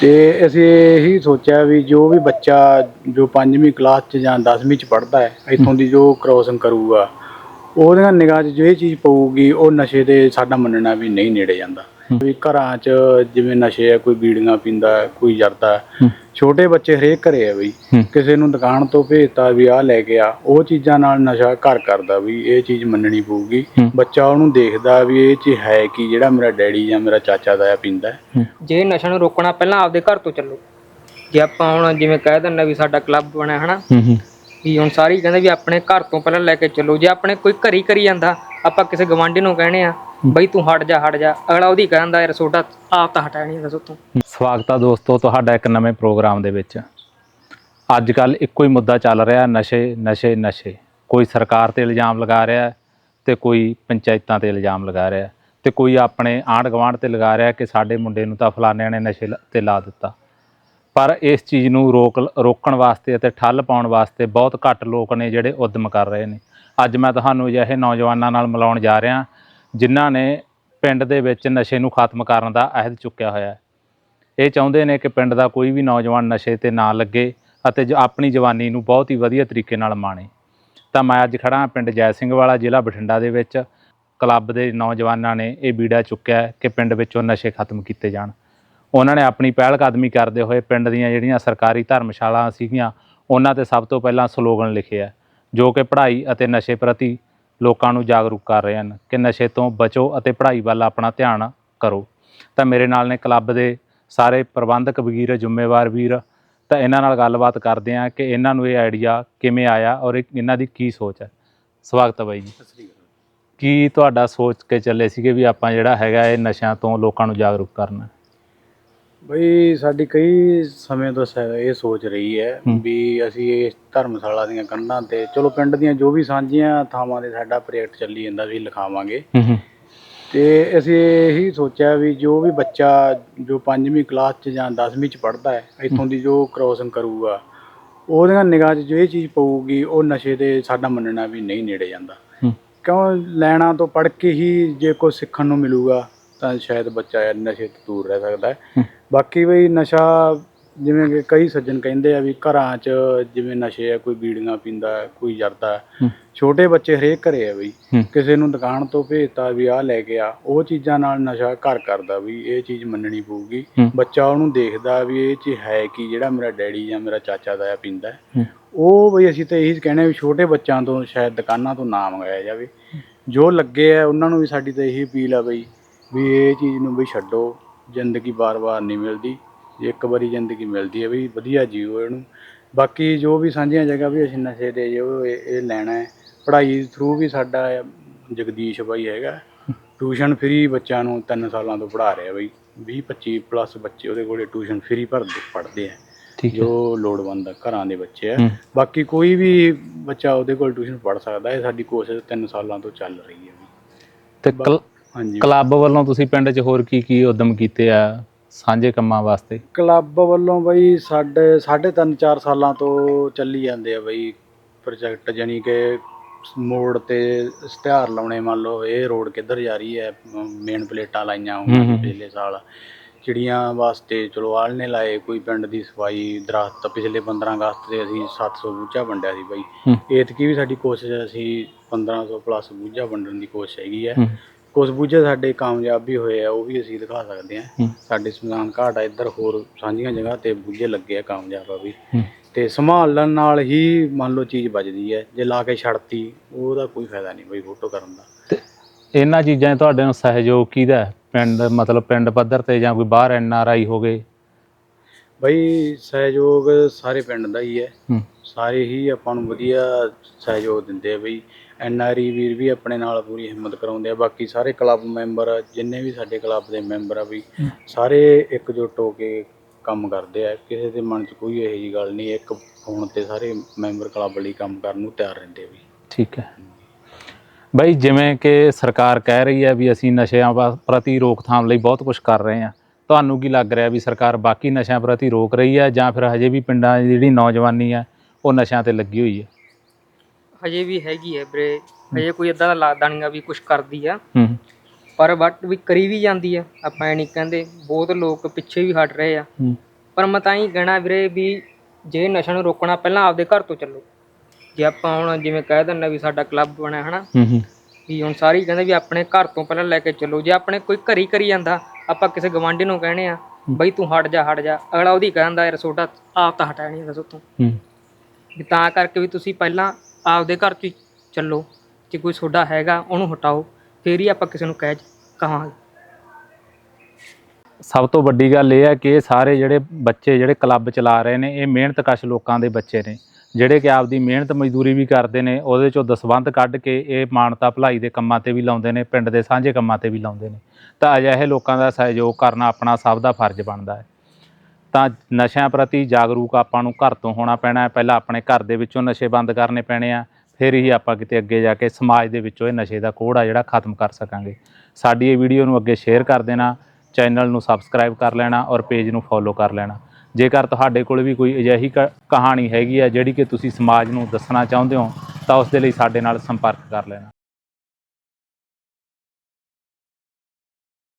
ਤੇ ਅਸੀਂ ਇਹੀ ਸੋਚਿਆ ਵੀ ਜੋ ਵੀ ਬੱਚਾ ਜੋ 5ਵੀਂ ਕਲਾਸ ਚ ਜਾਂ 10ਵੀਂ ਚ ਪੜ੍ਹਦਾ ਹੈ, ਇੱਥੋਂ ਦੀ ਜੋ ਕ੍ਰੋਸਿੰਗ ਕਰੂਗਾ, ਉਹਦੀਆਂ ਨਿਗਾਹ 'ਚ ਜੋ ਇਹ ਚੀਜ਼ ਪਊਗੀ, ਉਹ ਨਸ਼ੇ ਦੇ ਸਾਡਾ ਮੰਨਣਾ ਵੀ ਨਹੀਂ ਨੇੜੇ ਜਾਂਦਾ। ਵੀ ਘਰਾਂ 'ਚ ਜਿਵੇਂ ਨਸ਼ੇ ਆ ਕੋਈ ਬੀੜੀਆਂ ਪੀਂਦਾ ਹੈ, ਕੋਈ ਜਰਦਾ। ਹੈ। ਛੋਟੇ ਬੱਚੇ ਹਰੇਕ ਘਰੇ ਆ ਬਈ। ਕਿਸੇ ਨੂੰ ਦੁਕਾਨ ਤੋਂ ਭੇਜਤਾ ਵੀ ਆਹ ਲੈ ਕੇ ਆ ਉਹ ਚੀਜ਼ਾਂ ਨਾਲ ਨਸ਼ਾ ਘਰ ਕਰਦਾ ਵੀ ਇਹ ਚੀਜ਼ ਮੰਨਣੀ ਪਊਗੀ। ਬੱਚਾ ਉਹਨੂੰ ਦੇਖਦਾ ਵੀ ਇਹ ਚੀਜ਼ ਹੈ ਕਿ ਜਿਹੜਾ ਮੇਰਾ ਡੈਡੀ ਜਾਂ ਮੇਰਾ ਚਾਚਾ ਦਾ ਪੀਂਦਾ। ਹੈ। ਜੇ ਨਸ਼ਾ ਨੂੰ ਰੋਕਣਾ ਪਹਿਲਾਂ ਆਪਦੇ ਘਰ ਤੋਂ ਚੱਲੋ। ਜੇ ਆਪਾਂ ਹੁਣ ਜਿਵੇਂ ਕਹਿ ਦਿੰਦਾ ਵੀ ਸਾਡਾ ਕਲੱਬ ਬਣਿਆ ਹਨਾ? ਹੂੰ ਹੂੰ। ਵੀ ਹੁਣ ਸਾਰੀ ਕਹਿੰਦੇ ਵੀ ਆਪਣੇ ਘਰ ਤੋਂ ਪਹਿਲਾਂ ਲੈ ਕੇ ਚੱਲੋ। ਜੇ ਆਪਣੇ ਕੋਈ ਘਰੀ ਕਰੀ ਜਾਂਦਾ ਆਪਾਂ ਕਿਸੇ ਗਵਾਂਢੀ ਨੂੰ ਕਹਿਣੇ ਆ ਬਈ ਤੂੰ ਹਟ ਜਾ ਹਟ ਜਾ। ਅਗਲਾ ਉਹਦੀ ਕਹਿੰਦਾ, ਯਾਰ ਸੋਡਾ ਆਪ ਤਾਂ ਹਟਾਇਆ ਨਹੀਂ ਦੱਸੋ ਤੂੰ। ਸਵਾਗਤ ਆ ਦੋਸਤੋ, ਤੁਹਾਡਾ ਇੱਕ ਨਵੇਂ ਪ੍ਰੋਗਰਾਮ ਦੇ ਵਿੱਚ। ਅੱਜ ਕੱਲ ਇੱਕੋ ਹੀ ਮੁੱਦਾ ਚੱਲ ਰਿਹਾ, ਨਸ਼ੇ ਨਸ਼ੇ ਨਸ਼ੇ। ਕੋਈ ਸਰਕਾਰ ਤੇ ਇਲਜ਼ਾਮ ਲਗਾ ਰਿਹਾ ਹੈ ਤੇ ਕੋਈ ਪੰਚਾਇਤਾਂ ਤੇ ਇਲਜ਼ਾਮ ਲਗਾ ਰਿਹਾ ਹੈ ਤੇ ਕੋਈ ਆਪਣੇ ਆਂਢ ਗੁਆਂਢ ਤੇ ਲਗਾ ਰਿਹਾ ਕਿ ਸਾਡੇ ਮੁੰਡੇ ਨੂੰ ਤਾਂ ਫਲਾਣਿਆਂ ਨੇ ਨਸ਼ੇ ਲ- ਤੇ ਲਾ ਦਿੱਤਾ। ਪਰ ਇਸ ਚੀਜ਼ ਨੂੰ ਰੋਕ ਰੋਕਣ ਵਾਸਤੇ ਅਤੇ ਠੱਲ ਪਾਉਣ ਵਾਸਤੇ ਬਹੁਤ ਘੱਟ ਲੋਕ ਨੇ ਜਿਹੜੇ ਉਦਮ ਕਰ ਰਹੇ ਨੇ। ਅੱਜ ਮੈਂ ਤੁਹਾਨੂੰ ਅਜਿਹੇ ਨੌਜਵਾਨਾਂ ਨਾਲ ਮਿਲਾਉਣ ਜਾ ਰਿਹਾ ਜਿਨ੍ਹਾਂ ਨੇ ਪਿੰਡ ਦੇ ਵਿੱਚ ਨਸ਼ੇ ਨੂੰ ਖਤਮ ਕਰਨ ਦਾ ਅਹਿਦ ਚੁੱਕਿਆ ਹੋਇਆ ਹੈ। ਇਹ ਚਾਹੁੰਦੇ ਨੇ ਕਿ ਪਿੰਡ ਦਾ ਕੋਈ ਵੀ ਨੌਜਵਾਨ ਨਸ਼ੇ ਤੇ ਨਾ ਲੱਗੇ ਅਤੇ ਜੋ ਆਪਣੀ ਜਵਾਨੀ ਨੂੰ ਬਹੁਤ ਹੀ ਵਧੀਆ ਤਰੀਕੇ ਨਾਲ ਮਾਣੇ। ਤਾਂ ਮੈਂ ਅੱਜ ਖੜਾ ਹਾਂ ਪਿੰਡ ਜੈ ਸਿੰਘ ਵਾਲਾ, ਜ਼ਿਲ੍ਹਾ ਬਠਿੰਡਾ ਦੇ ਵਿੱਚ। ਕਲੱਬ ਦੇ ਨੌਜਵਾਨਾਂ ਨੇ ਇਹ ਬੀੜਾ ਚੁੱਕਿਆ ਕਿ ਪਿੰਡ ਵਿੱਚੋਂ ਨਸ਼ੇ ਖਤਮ ਕੀਤੇ ਜਾਣ। ਉਹਨਾਂ ਨੇ ਆਪਣੀ ਪਹਿਲ ਕਦਮੀ ਕਰਦੇ ਹੋਏ ਪਿੰਡ ਦੀਆਂ ਜਿਹੜੀਆਂ ਸਰਕਾਰੀ ਧਰਮਸ਼ਾਲਾ ਸੀਗੀਆਂ, ਉਹਨਾਂ ਤੇ ਸਭ ਤੋਂ ਪਹਿਲਾਂ ਸਲੋਗਨ ਲਿਖਿਆ ਜੋ ਕਿ ਪੜ੍ਹਾਈ ਅਤੇ ਨਸ਼ੇ ਪ੍ਰਤੀ ਲੋਕਾਂ ਨੂੰ ਜਾਗਰੂਕ ਕਰ ਰਹੇ ਹਨ ਕਿ ਨਸ਼ੇ ਤੋਂ ਬਚੋ ਅਤੇ ਪੜ੍ਹਾਈ ਵੱਲ ਆਪਣਾ ਧਿਆਨ ਕਰੋ। ਤਾਂ ਮੇਰੇ ਨਾਲ ਨੇ ਕਲੱਬ ਦੇ ਸਾਰੇ ਪ੍ਰਬੰਧਕ ਵਗੀਰ ਜ਼ਿੰਮੇਵਾਰ ਵੀਰ ਤਾਂ ਇਹਨਾਂ ਨਾਲ ਗੱਲਬਾਤ ਕਰਦੇ ਹਾਂ ਕਿ ਇਹਨਾਂ ਨੂੰ ਇਹ ਆਈਡੀਆ ਕਿਵੇਂ ਆਇਆ ਔਰ ਇਹ- ਇਹਨਾਂ ਦੀ ਕੀ ਸੋਚ ਹੈ। ਸਵਾਗਤ ਹੈ ਬਾਈ ਜੀ। ਕੀ ਤੁਹਾਡਾ ਸੋਚ ਕੇ ਚੱਲੇ ਸੀਗੇ ਵੀ ਆਪਾਂ ਜਿਹੜਾ ਹੈਗਾ ਇਹ ਨਸ਼ਿਆਂ ਤੋਂ ਲੋਕਾਂ ਨੂੰ ਜਾਗਰੂਕ ਕਰਨਾ? ਬਈ ਸਾਡੀ ਕਈ ਸਮੇਂ ਤੋਂ ਸ- ਇਹ ਸੋਚ ਰਹੀ ਹੈ। ਵੀ ਅਸੀਂ ਇਸ ਧਰਮਸ਼ਾਲਾ ਦੀਆਂ ਕੰਧਾਂ ਤੇ ਚਲੋ ਪਿੰਡ ਦੀਆਂ ਜੋ ਵੀ ਸਾਂਝੀਆਂ ਥਾਵਾਂ ਤੇ ਸਾਡਾ ਪ੍ਰੋਜੈਕਟ ਚੱਲੀ ਜਾਂਦਾ ਵੀ ਲਿਖਾਵਾਂਗੇ ਹੂੰ ਹੂੰ ਤੇ ਅਸੀਂ ਇਹੀ ਸੋਚਿਆ ਵੀ ਜੋ ਵੀ ਬੱਚਾ ਜੋ 5ਵੀਂ ਕਲਾਸ ਚ ਜਾਂ 10ਵੀਂ ਚ ਪੜ੍ਹਦਾ ਹੈ ਇੱਥੋਂ ਦੀ ਜੋ ਕ੍ਰੋਸਿੰਗ ਕਰੂਗਾ ਉਹਦੀਆਂ ਨਿਗਾਹ 'ਚ ਜੋ ਇਹ ਚੀਜ਼ ਪਊਗੀ ਉਹ ਨਸ਼ੇ ਦੇ ਸਾਡਾ ਮੰਨਣਾ ਵੀ ਨਹੀਂ ਨੇੜੇ ਜਾਂਦਾ ਹੂੰ। ਕਿਉਂ ਲੈਣਾ ਤੋਂ ਪੜ੍ਹ ਕੇ ਹੀ ਜੇ ਕੁਝ ਸਿੱਖਣ ਨੂੰ ਮਿਲੂਗਾ ਤਾਂ ਸ਼ਾਇਦ ਬੱਚਾ ਨਸ਼ੇ ਤੋਂ ਦੂਰ ਰਹਿ ਸਕਦਾ ਹੈ। ਬਾਕੀ ਬਈ ਨਸ਼ਾ ਜਿਵੇਂ ਕਿ ਕਈ ਸੱਜਣ ਕਹਿੰਦੇ ਆ ਵੀ ਘਰਾਂ 'ਚ ਜਿਵੇਂ ਨਸ਼ੇ ਆ ਕੋਈ ਬੀੜੀਆਂ ਪੀਂਦਾ ਕੋਈ ਜਰਦਾ। ਛੋਟੇ ਬੱਚੇ ਹਰੇਕ ਘਰੇ ਆ ਬਈ। ਕਿਸੇ ਨੂੰ ਦੁਕਾਨ ਤੋਂ ਭੇਜਤਾ ਵੀ ਆਹ ਲੈ ਕੇ ਆ ਉਹ ਚੀਜ਼ਾਂ ਨਾਲ ਨਸ਼ਾ ਘਰ ਕਰਦਾ ਵੀ ਇਹ ਚੀਜ਼ ਮੰਨਣੀ ਪਊਗੀ। ਬੱਚਾ ਉਹਨੂੰ ਦੇਖਦਾ ਵੀ ਇਹ ਚੀਜ਼ ਹੈ ਕਿ ਜਿਹੜਾ ਮੇਰਾ ਡੈਡੀ ਜਾਂ ਮੇਰਾ ਚਾਚਾ ਦਾ ਪੀਂਦਾ ਹੈ। ਹੂੰ। ਉਹ ਬਈ ਅਸੀਂ ਤਾਂ ਇਹੀ ਕਹਿੰਦੇ ਵੀ ਛੋਟੇ ਬੱਚਿਆਂ ਤੋਂ ਸ਼ਾਇਦ ਦੁਕਾਨਾਂ ਤੋਂ ਨਾ ਮੰਗਾਇਆ ਜਾਵੇ ਜੋ ਲੱਗੇ ਆ ਉਹਨਾਂ ਨੂੰ ਵੀ ਸਾਡੀ ਤਾਂ ਇਹੀ ਅਪੀਲ ਆ ਬਈ ਵੀ ਇਹ ਚੀਜ਼ ਨੂੰ ਬਈ ਛੱਡੋ ਜ਼ਿੰਦਗੀ ਬਾਰ-ਬਾਰ ਨਹੀਂ ਮਿਲਦੀ। ਜੇ ਇੱਕ ਵਾਰੀ ਜ਼ਿੰਦਗੀ ਮਿਲਦੀ ਹੈ ਵੀ ਵਧੀਆ ਜੀਓ ਇਹਨੂੰ। ਬਾਕੀ ਜੋ ਵੀ ਸਾਂਝੀਆਂ ਜਗ੍ਹਾ ਵੀ ਅਸੀਂ ਨਸ਼ੇ ਦੇ ਜੋ ਇਹ ਇਹ ਲੈਣਾ ਹੈ ਪੜ੍ਹਾਈ ਥਰੂ ਵੀ ਸਾਡਾ ਜਗਦੀਸ਼ ਬਾਈ ਹੈਗਾ। ਟਿਊਸ਼ਨ ਫ੍ਰੀ ਬੱਚਿਆਂ ਨੂੰ 3 ਸਾਲਾਂ ਤੋਂ ਪੜ੍ਹਾ ਰਿਹਾ ਬਈ। 20 25 ਪਲੱਸ ਬੱਚੇ ਉਹਦੇ ਕੋਲੇ ਟਿਊਸ਼ਨ ਫ੍ਰੀ ਭਰਦੇ ਪੜ੍ਹਦੇ ਆ। ਜੋ ਲੋੜਵੰਦ ਘਰਾਂ ਦੇ ਬੱਚੇ ਆ। ਬਾਕੀ ਕੋਈ ਵੀ ਬੱਚਾ ਉਹਦੇ ਕੋਲ ਟਿਊਸ਼ਨ ਪੜ੍ਹ ਸਕਦਾ ਹੈ ਸਾਡੀ ਕੋਸ਼ਿਸ਼ 3 ਸਾਲਾਂ ਤੋਂ ਚੱਲ ਰਹੀ ਹੈ ਤੇ ਹਾਂਜੀ ਕਲੱਬ ਵੱਲੋਂ ਤੁਸੀਂ ਪਿੰਡ 'ਚ ਹੋਰ ਕੀ ਕੀ ਉਦਮ ਕੀਤੇ ਆ ਸਾਂਝੇ ਕੰਮਾਂ ਵਾਸਤੇ ਕਲੱਬ ਵੱਲੋਂ ਬਈ ਸਾਡੇ ਸਾਢੇ ਤਿੰਨ ਚਾਰ ਸਾਲਾਂ ਤੋਂ ਚੱਲੀ ਜਾਂਦੇ ਆ ਬਈ ਪ੍ਰੋਜੈਕਟ ਜਾਨੀ ਕਿ ਮੋੜ ਤੇ ਇਸ਼ਤਿਹਾਰ ਲਾਉਣੇ ਮੰਨ ਲਓ ਇਹ ਰੋਡ ਕਿੱਧਰ ਜਾ ਰਹੀ ਹੈ ਮੇਨ ਪਲੇਟਾਂ ਲਾਈਆਂ ਹੋਈਆਂ। ਪਿਛਲੇ ਸਾਲ ਚਿੜੀਆਂ ਵਾਸਤੇ ਚਲੋ ਆਲਣੇ ਲਾਏ ਕੋਈ ਪਿੰਡ ਦੀ ਸਫ਼ਾਈ ਦਰਖਤ ਪਿਛਲੇ 15 ਅਗਸਤ ਤੇ ਅਸੀਂ 700 ਬੂਝਾ ਵੰਡਿਆ ਸੀ ਬਈ ਹੂੰ। ਏਤਕੀ ਵੀ ਸਾਡੀ ਕੋਸ਼ਿਸ਼ ਅਸੀਂ 1500 ਪਲੱਸ ਬੂਝਾ ਵੰਡਣ ਦੀ ਕੋਸ਼ਿਸ਼ ਹੈਗੀ ਹੂੰ। ਕੁਝ ਬੂਝੇ ਸਾਡੇ ਕਾਮਯਾਬ ਵੀ ਹੋਏ ਆ ਉਹ ਵੀ ਅਸੀਂ ਦਿਖਾ ਸਕਦੇ ਹਾਂ। ਹੂੰ। ਸਾਡੇ ਸਮਜ਼ਾਨ ਘਾਟ ਆ ਇੱਧਰ ਹੋਰ ਸਾਂਝੀਆਂ ਜਗ੍ਹਾ ਤੇ ਬੂਝੇ ਲੱਗੇ ਆ ਕਾਮਯਾਬ ਆ ਵੀ। ਹੂੰ। ਤੇ ਸੰਭਾਲਣ ਨਾਲ ਹੀ ਮੰਨ ਲਓ ਚੀਜ਼ ਬਚਦੀ ਹੈ ਜੇ ਲਾ ਕੇ ਛੱਡਤੀ ਉਹਦਾ ਕੋਈ ਫਾਇਦਾ ਨਹੀਂ ਬਈ ਫੋਟੋ ਕਰਨ ਦਾ। ਇਹਨਾਂ ਚੀਜ਼ਾਂ ਤੁਹਾਡੇ ਨੂੰ ਸਹਿਯੋਗ ਕਿਹਦਾ ਹੈ? ਪਿੰਡ ਮਤਲਬ ਪਿੰਡ ਪੱਧਰ ਤੇ ਜਾਂ ਕੋਈ ਬਾਹਰ ਐਨ ਆਰ ਆਈ ਹੋਗੇ ਬਈ ਸਹਿਯੋਗ ਸਾਰੇ ਪਿੰਡ ਦਾ ਹੀ ਹੈ। ਹੂੰ। ਸਾਰੇ ਹੀ ਆਪਾਂ ਨੂੰ ਵਧੀਆ ਸਹਿਯੋਗ ਦਿੰਦੇ ਆ ਬਈ। ਐਨਆਰਈ ਵੀਰ ਵੀ ਆਪਣੇ ਨਾਲ ਪੂਰੀ ਹਿੰਮਤ ਕਰਾਉਂਦੇ ਆ। ਬਾਕੀ ਸਾਰੇ ਕਲੱਬ ਮੈਂਬਰ ਜਿੰਨੇ ਵੀ ਸਾਡੇ ਕਲੱਬ ਦੇ ਮੈਂਬਰ ਆ ਹੂੰ। ਸਾਰੇ ਇਕਜੁੱਟ ਹੋ ਕੇ ਕੰਮ ਕਰਦੇ ਆ। ਕਿਸੇ ਦੇ ਮਨ 'ਚ ਕੋਈ ਇਹੋ ਜਿਹੀ ਗੱਲ ਨਹੀਂ ਇੱਕ ਫੋਨ ਤੇ ਸਾਰੇ ਮੈਂਬਰ ਕਲੱਬ ਲਈ ਕੰਮ ਕਰਨ ਨੂੰ ਤਿਆਰ ਰਹਿੰਦੇ ਆ ਬਈ ਠੀਕ ਹੈ। ਬਈ ਜਿਵੇਂ ਕਿ ਸਰਕਾਰ ਕਹਿ ਰਹੀ ਹੈ ਵੀ ਅਸੀਂ ਨਸ਼ਿਆਂ ਵਾ- ਪ੍ਰਤੀ ਰੋਕਥਾਮ ਲਈ ਬਹੁਤ ਕੁਝ ਕਰ ਰਹੇ ਹਾਂ। ਤੁਹਾਨੂੰ ਕੀ ਲੱਗ ਰਿਹਾ ਵੀ ਸਰਕਾਰ ਬਾਕੀ ਨਸ਼ਿਆਂ ਪ੍ਰਤੀ ਰੋਕ ਰਹੀ ਹੈ ਜਾਂ ਫਿਰ ਹਜੇ ਵੀ ਪਿੰਡਾਂ ਦੀ ਜਿਹੜੀ ਨੌਜਵਾਨੀ ਹੈ ਉਹ ਨਸ਼ਿਆਂ ਤੇ ਲੱਗੀ ਹੋਈ ਹੈ? ਹਜੇ ਵੀ ਹੈਗੀ ਹੈ ਵੀਰੇ। ਹਜੇ ਕੋਈ ਇਦਾਂ ਦਾ ਲੱਗਦਾ ਨਹੀਂਗਾ ਵੀ ਕੁਝ ਕਰਦੀ ਆ। ਹੂੰ। ਪਰ ਬਟ ਵੀ ਕਰੀ ਵੀ ਜਾਂਦੀ ਆ ਆਪਾਂ ਇਹ ਨਹੀਂ ਕਹਿੰਦੇ। ਬਹੁਤ ਲੋਕ ਪਿੱਛੇ ਵੀ ਹਟ ਰਹੇ ਆ। ਹੂੰ। ਪਰ ਮੈਂ ਤਾਂ ਹੀ ਕਹਿਣਾ ਵੀਰੇ ਵੀ ਜੇ ਨਸ਼ਾ ਨੂੰ ਰੋਕਣਾ ਪਹਿਲਾਂ ਆਪਦੇ ਘਰ ਤੋਂ ਚੱਲੋ। ਜੇ ਆਪਾਂ ਹੁਣ ਜਿਵੇਂ ਕਹਿ ਦਿੰਦੇ ਵੀ ਸਾਡਾ ਕਲੱਬ ਬਣਿਆ ਹਨਾ। ਹੂੰ ਹੂੰ। ਵੀ ਹੁਣ ਸਾਰੇ ਹੀ ਕਹਿੰਦੇ ਵੀ ਆਪਣੇ ਘਰ ਤੋਂ ਪਹਿਲਾਂ ਲੈ ਕੇ ਚੱਲੋ। ਜੇ ਆਪਣੇ ਕੋਈ ਘਰੀ ਕਰੀ ਜਾਂਦਾ ਆਪਾਂ ਕਿਸੇ ਗਵਾਂਢੀ ਨੂੰ ਕਹਿੰਦੇ ਆ ਬਈ ਤੂੰ ਹਟ ਜਾ ਹਟ ਜਾ। ਅਗਲਾ ਉਹਦੀ ਕਹਿੰਦਾ ਯਾਰ ਛੋਟਾ ਆਪ ਤਾਂ ਹਟਿਆ ਨਹੀਂ ਦੱਸੋ ਤੂੰ ਹੂੰ। ਵੀ ਤਾਂ ਕਰਕੇ ਵੀ ਤੁਸੀਂ ਪਹਿਲਾਂ ਆਪਦੇ ਘਰ 'ਚ ਹੀ ਚੱਲੋ, ਜੇ ਕੋਈ ਤੁਹਾਡਾ ਹੈਗਾ ਉਹਨੂੰ ਹਟਾਓ, ਫੇਰ ਹੀ ਆਪਾਂ ਕਿਸੇ ਨੂੰ ਕਹਿ ਕਹਾਂਗੇ। ਸਭ ਤੋਂ ਵੱਡੀ ਗੱਲ ਇਹ ਹੈ ਕਿ ਇਹ ਸਾਰੇ ਜਿਹੜੇ ਬੱਚੇ, ਜਿਹੜੇ ਕਲੱਬ ਚਲਾ ਰਹੇ ਨੇ, ਇਹ ਮਿਹਨਤਕਸ਼ ਲੋਕਾਂ ਦੇ ਬੱਚੇ ਨੇ, ਜਿਹੜੇ ਕਿ ਆਪਦੀ ਮਿਹਨਤ ਮਜ਼ਦੂਰੀ ਵੀ ਕਰਦੇ ਨੇ, ਉਹਦੇ ਚੋਂ ਦਸਵੰਧ ਕੱਢ ਕੇ ਇਹ ਮਾਨਤਾ ਭਲਾਈ ਦੇ ਕੰਮਾਂ ਤੇ ਵੀ ਲਾਉਂਦੇ ਨੇ, ਪਿੰਡ ਦੇ ਸਾਂਝੇ ਕੰਮਾਂ ਤੇ ਵੀ ਲਾਉਂਦੇ ਨੇ। ਤਾਂ ਅਜਿਹੇ ਲੋਕਾਂ ਦਾ ਸਹਿਯੋਗ ਕਰਨਾ ਆਪਣਾ ਸਭ ਦਾ ਫਰਜ਼ ਬਣਦਾ ਹੈ। ਤਾਂ ਨਸ਼ਿਆਂ ਪ੍ਰਤੀ ਜਾਗਰੂਕ ਆਪਾਂ ਨੂੰ ਘਰ ਤੋਂ ਹੋਣਾ ਪੈਣਾ ਹੈ। ਪਹਿਲਾਂ ਆਪਣੇ ਘਰ ਦੇ ਵਿੱਚੋਂ ਨਸ਼ੇ ਬੰਦ ਕਰਨੇ ਪੈਣੇ ਆ। ਫਿਰ ਹੀ ਆਪਾਂ ਕਿਤੇ ਅੱਗੇ ਜਾ ਕੇ ਸਮਾਜ ਦੇ ਵਿੱਚੋਂ ਇਹ ਨਸ਼ੇ ਦਾ ਕੋੜ ਆ ਜਿਹੜਾ ਖਤਮ ਕਰ ਸਕਾਂਗੇ। ਸਾਡੀ ਇਹ ਵੀਡੀਓ ਨੂੰ ਅੱਗੇ ਸ਼ੇਅਰ ਕਰ ਦੇਣਾ ਚੈਨਲ ਨੂੰ ਸਬਸਕ੍ਰਾਈਬ ਕਰ ਲੈਣਾ ਔਰ ਪੇਜ ਨੂੰ ਫੋਲੋ ਕਰ ਲੈਣਾ। ਜੇਕਰ ਤੁਹਾਡੇ ਕੋਲ ਵੀ ਕੋਈ ਅਜਿਹੀ ਕ- ਕਹਾਣੀ ਹੈਗੀ ਆ ਜਿਹੜੀ ਕਿ ਤੁਸੀਂ ਸਮਾਜ ਨੂੰ ਦੱਸਣਾ ਚਾਹੁੰਦੇ ਹੋ, ਤਾਂ ਉਸ ਦੇ ਲਈ ਸਾਡੇ ਨਾਲ ਸੰਪਰਕ ਕਰ ਲੈਣਾ।